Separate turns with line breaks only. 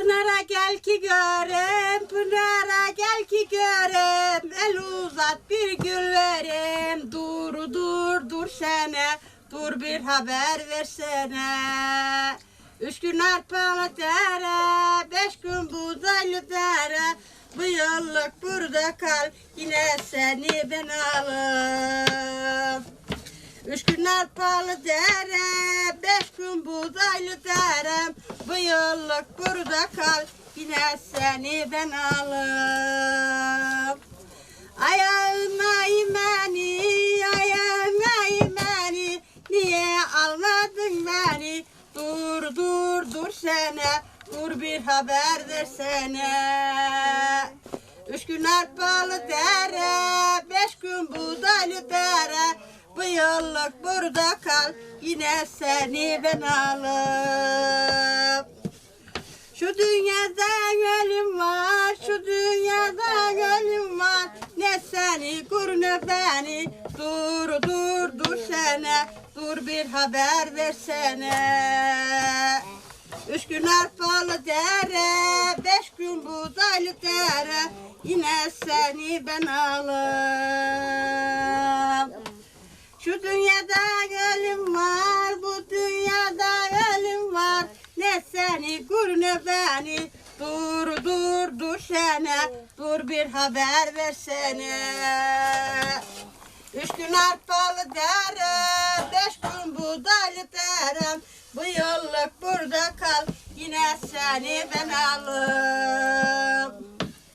Pınar'a gel ki görem, Pınar'a gel ki görem, el uzat bir gül verem, dur dur dur sene, dur bir haber versene. Üç gün arpalı dere, beş gün buğdaylı dere, bu yıllık burada kal, yine seni ben alım. Üç gün arpalı dere, beş gün buğdaylı derem. Bu yıllık burada kal, yine seni ben alım. Ayağıma imeni, ayağıma imeni, niye almadın beni? Dur dur dur sene, dur bir haber versene. Üç gün arpalı dere, beş gün buğdaylı dere. Bu yıllık burada kal, yine seni ben alım. Şu dünyada ölüm var, şu dünyada ölüm var. Ne seni kur ne beni, dur dur dur sene, dur bir haber versene. Üç gün arpalı dere, beş gün buğdaylı dere. Yine seni ben alım. Seni gur ne beni, dur dur sene, dur bir haber versene. Üç gün arpalı dere, beş gün buğdaylı derem. Bu yıllık burada kal, yine seni ben alım.